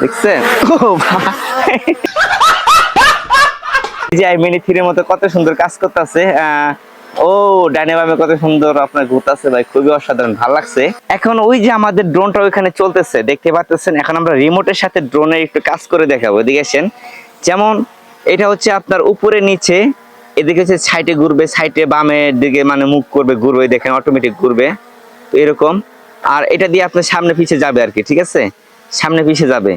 দেখছেন? ও ভাই। যে মিনি থ্রির মতো কত সুন্দর কাজ করতেছে ও ডাইনে বামে কত সুন্দর আপনার ঘুরতেছে ভাই খুবই অসাধারণ ভালো লাগছে। এখন ওই যে আমাদের ড্রোনটা ওইখানে চলতেছে দেখতে পাচ্ছেন এখন আমরা রিমোটের সাথে ড্রোনের একটু কাজ করে দেখাবো এদিকে আসেন। যেমন এটা হচ্ছে আপনার উপরে নিচে এদিকে হচ্ছে সাইডে ঘুরবে সাইডে বামের দিকে মানে মুখ করবে ঘুরবে দেখেন অটোমেটিক ঘুরবে তো এরকম। আর এটা দিয়ে আপনার সামনে পিছে যাবে আর কি ঠিক আছে? সামনে পিছে যাবে।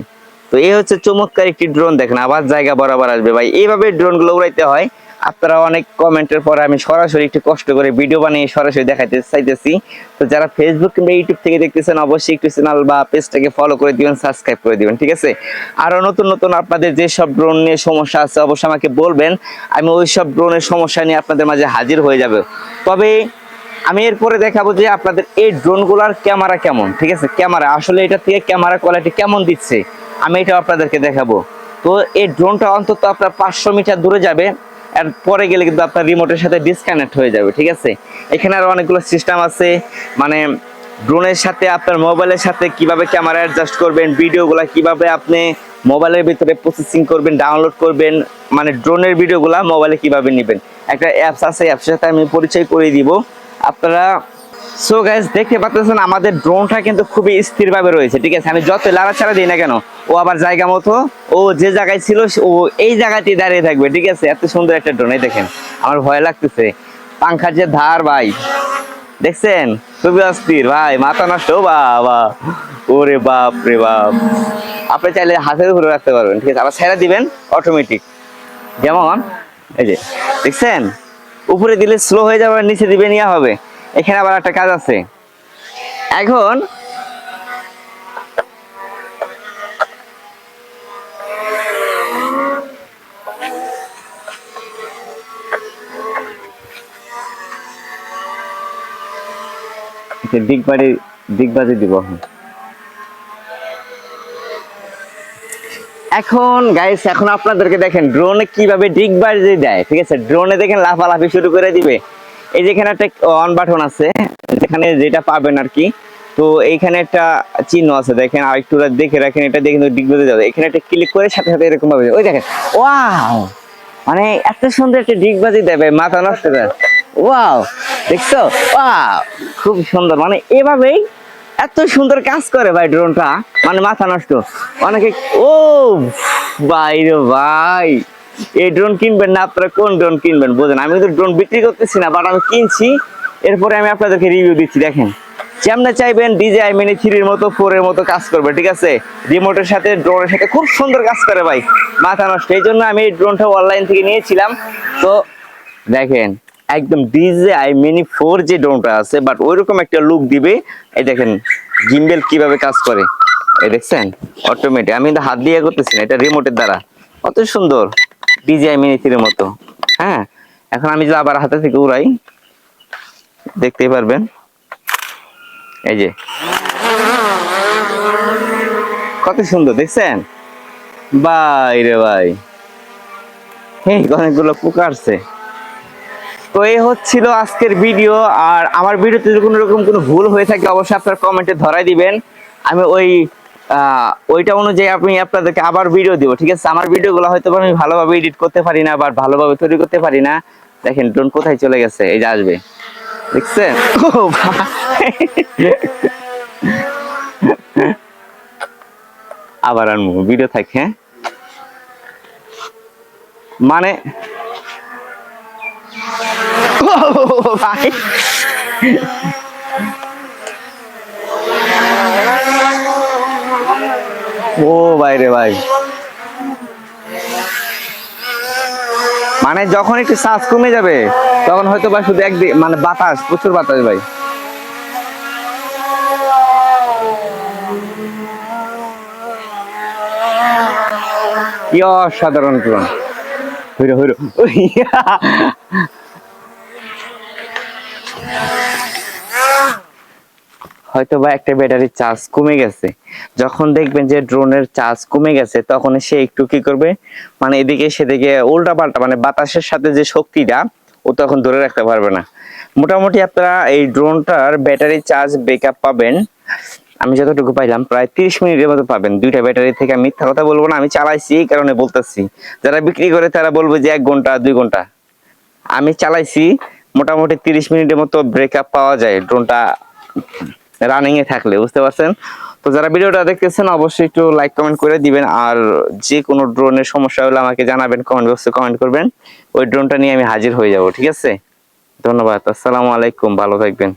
তো এই হচ্ছে চমৎকার একটি ড্রোন দেখেন, আবার জায়গা বরাবর আসবে। ভাই, এইভাবে ড্রোনগুলো উড়াইতে হয়, আপনারা অনেক কমেন্টের পরে আমি সরাসরি একটু কষ্ট করে ভিডিও বানিয়ে সরাসরি দেখাতে চাইতেছি। তো যারা ফেসবুক কিংবা ইউটিউব থেকে দেখতেছেন, অবশ্যই একটু চ্যানেল বা পেজটাকে ফলো করে দিবেন সাবস্ক্রাইব করে দিবেন, ঠিক আছে? আরও নতুন নতুন আপনাদের যে সব ড্রোন নিয়ে সমস্যা আছে, অবশ্যই আমাকে বলবেন। আমি ওই সব ড্রোনের সমস্যা নিয়ে আপনাদের মাঝে হাজির হয়ে যাবে। তবে আমি এরপরে দেখাবো যে আপনাদের এই ড্রোনগুলোর ক্যামেরা কেমন, ঠিক আছে? ক্যামেরা, আসলে এটা থেকে ক্যামেরা কোয়ালিটি কেমন দিচ্ছে? আমি এটা আপনাদেরকে দেখাবো। তো এই ড্রোনটা অন্তত আপনার পাঁচশো মিটার দূরে যাবে, আর পরে গেলে কিন্তু আপনার রিমোটের সাথে ডিসকানেক্ট হয়ে যাবে, ঠিক আছে? এখানে আরও অনেকগুলো সিস্টেম আছে মানে ড্রোনের সাথে আপনার মোবাইলের সাথে কীভাবে ক্যামেরা অ্যাডজাস্ট করবেন ভিডিওগুলো কীভাবে আপনি মোবাইলের ভিতরে প্রসেসিং করবেন ডাউনলোড করবেন মানে ড্রোনের ভিডিওগুলা মোবাইলে কীভাবে নেবেন। একটা অ্যাপস আছে অ্যাপসের সাথে আমি পরিচয় করে দিব। আপনারা সো গাইজ দেখতে পাচ্ছেন আমাদের ড্রোনটা কিন্তু খুবই স্থিরভাবে রয়েছে, ঠিক আছে? আমি যত লাড়াছাড়া দিই না কেন, ও আবার জায়গা মতো, ও যে জায়গায় ছিল ও এই জায়গাতেই দাঁড়িয়ে থাকবে, ঠিক আছে? এত সুন্দর একটা ড্রোন এই দেখেন, আমার ভয় লাগতেছে। পাংখার যে ধার, ভাই, দেখছেন? খুবই অস্থির, ভাই, মাথা নষ্ট বাবা, ওরে বাপ রে বাপ। আপনি চাইলে হাতের উপরে রাখতে পারবেন, ঠিক আছে? আবার ছেড়ে দিবেন অটোমেটিক যেমন, এই যে, দেখছেন? উপরে দিলে স্লো হয়ে যাবে, নিচে দিবে, নিয়ে হবে। এখানে আবার একটা কাজ আছে। এখন দিকবাড়ি দিকবাজি দিব এখন। এখন গাইস এখন আপনাদেরকে দেখেন ড্রোনে কীভাবে ডিগবাজি দেয়, ঠিক আছে? ড্রোনে দেখেন লাফালাফি শুরু করে দিবে। এই যে এখানে একটা অন বাটন আছে, যেখানে যেটা পাবেন আর কি তো এইখানে একটা চিহ্ন আছে, দেখেন আর একটু দেখে রাখেন, এটা দেখে কিন্তু ডিগবাজি যাবে। এখানে একটা ক্লিক করে সাথে সাথে এরকম ভাবে, ওই দেখেন, ওয়াও! মানে এত সুন্দর একটা ডিগবাজি দেবে, মাথা নষ্ট করে। ওয়াও! দেখছ? ওয়াও! খুব সুন্দর মানে এভাবেই এত সুন্দর কাজ করে ভাই ড্রোনটা মানে মাথা নষ্ট। অনেকে, ও, ভাই রে ভাই! এই ড্রোন কিনবেন না, আপনারা কোন ড্রোন কিনবেন বোঝেন? আমি তো ড্রোন বিক্রি করতেছি না বাট আমি কিনছি। এরপরে আমি আপনাদেরকে রিভিউ দিচ্ছি, দেখেন। যেমন চাইবেন ডিজে আই মিনি থ্রির মতো ফোর এর মতো কাজ করবে, ঠিক আছে? রিমোটের সাথে ড্রোনের সাথে খুব সুন্দর কাজ করে ভাই, মাথা নষ্ট। এই জন্য আমি এই ড্রোনটা অনলাইন থেকে নিয়েছিলাম। তো দেখেন, একদম ডিজে আই মিনি ফোর যে ড্রোনটা আছে বাট ওইরকম একটা লুক দিবে। এই দেখেন জিম্বেল কীভাবে কাজ করে। এই দেখছেন? অটোমেটিক আমি কিন্তু হাত দিয়ে করতেছি না, এটা রিমোটের দ্বারা। কত সুন্দর। ডিজে আই মিনি থ্রির মতো। হ্যাঁ? এখন আমি যদি আবার হাতে থেকে উড়াই, দেখতেই পারবেন। এই যে। কত সুন্দর, দেখছেন? ভাই রে ভাই এই অনেকগুলো পোকা তো এই হচ্ছিল আজকের ভিডিও, আর আমার ভিডিওতে যদি কোনো রকম কোনো ভুল হয়ে থাকে, অবশ্যই আপনার কমেন্টে ধরাই দিবেন। আমি ওই ওইটা অনুযায়ী আমি আপনাদেরকে আবার ভিডিও দিব, ঠিক আছে? আমার ভিডিওগুলো হয়তো আমি ভালোভাবে এডিট করতে পারি না বা ভালোভাবে তৈরি করতে পারি না। দেখেন ড্রোন কোথায় চলে গেছে? এই যে আসবে। দেখছেন? ও। আবার আনব ভিডিও থাকে হ্যাঁ? মানে? ভাই ও ভাই রে ভাই। মানে যখন একটু শ্বাস কমে যাবে, তখন হয়তো বা শুধু একদিন মানে বাতাস, প্রচুর বাতাস, ভাই। অসাধারণ ড্রোন হইরো হইরো। হয়তো বা একটা ব্যাটারির চার্জ কমে গেছে। যখন দেখবেন যে ড্রোনের চার্জ কমে গেছে, তখন সে একটু কি করবে? মানে এদিকে সেদিকে উল্টা পাল্টা মানে বাতাসের সাথে যে শক্তিটা, ও তখন ধরে রাখতে পারবে না। মোটামুটি আপনারা এই ড্রোনটার ব্যাটারি চার্জ ব্যাকআপ পাবেন। আমি যতটুকু পাইলাম, প্রায় তিরিশ মিনিটের মতো পাবেন। দুইটা ব্যাটারি থেকে আমি মিথ্যা কথা বলব না, আমি চালাইছি, এই কারণে বলতেছি। যারা বিক্রি করে, তারা বলব যে এক ঘণ্টা, দুই ঘণ্টা। আমি চালাইছি, মোটামুটি তিরিশ মিনিটের মতো ব্রেকআপ পাওয়া যায় ড্রোনটা রানিং এ থাকলে, বুঝতে পারছেন? তো যারা ভিডিওটা দেখতেছেন, অবশ্যই একটু লাইক কমেন্ট করে দিবেন, আর যে কোনো ড্রোনের সমস্যা হলে আমাকে জানাবেন কমেন্ট বক্সে কমেন্ট করবেন। ওই ড্রোনটা নিয়ে আমি হাজির হয়ে যাব, ঠিক আছে? ধন্যবাদ, আসসালামু আলাইকুম, ভালো থাকবেন।